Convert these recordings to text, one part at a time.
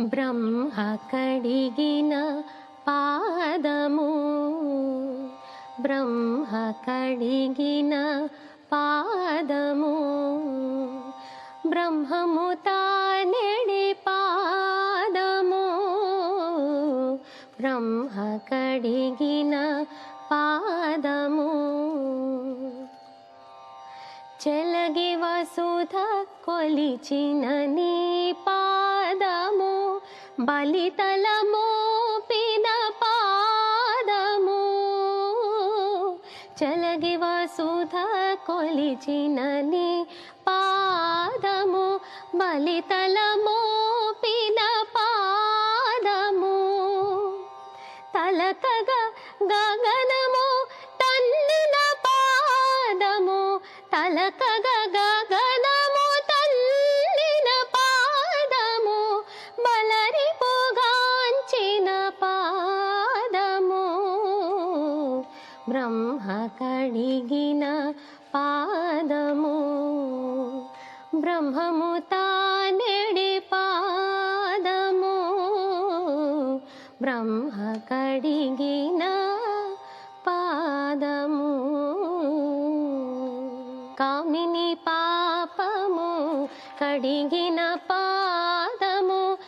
బ్రహ్మ కడిగిన పాదము. బ్రహ్మ కడిగిన పాదము. బ్రహ్మము తానెడి పాదము. బ్రహ్మ కడిగిన పాదము. చెలగి వసుధ కొలిచిన నీ పాదము. బలితల మోపిన పాదము చలగి వసుధ కొలిచినని పాదము బలితల మోపిన పాదము తలకగ గగనము తన్నిన పాదము తలకగ బ్రహ్మ కడిగిన పాదము. బ్రహ్మము తానెడి పాదము. బ్రహ్మ కడిగిన పాదము. కామిని పాపము కడిగిన పాదము.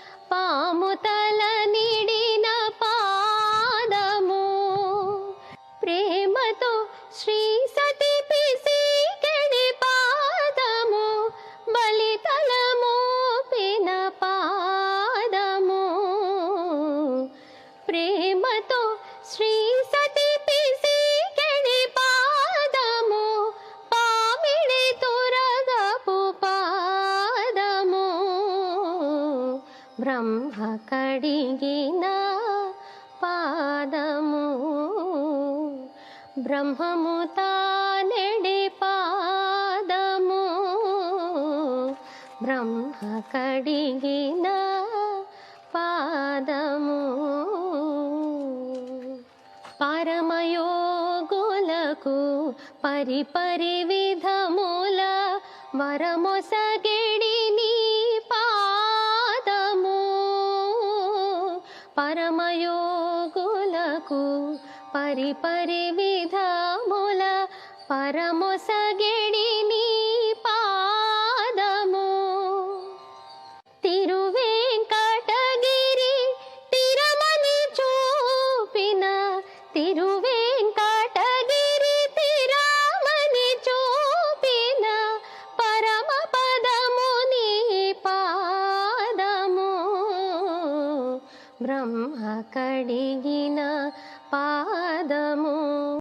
శ్రీ సతి పిసికెడి పాదము పామిడి తురగపు పాదము. బ్రహ్మ కడిగిన పాదము బ్రహ్మము తానెడి పాదము. బ్రహ్మ కడిగిన పాదము. పరమయోగులకు పరిపరి విధముల వరమొసగెడి నీ పాదము. పరమయోగులకు పరిపరి విధముల పరమొసగెడి తిరువేంకటగిరి తిరామని చూపిన పరమ పదము నీ పాదము. బ్రహ్మ కడిగిన పాదము.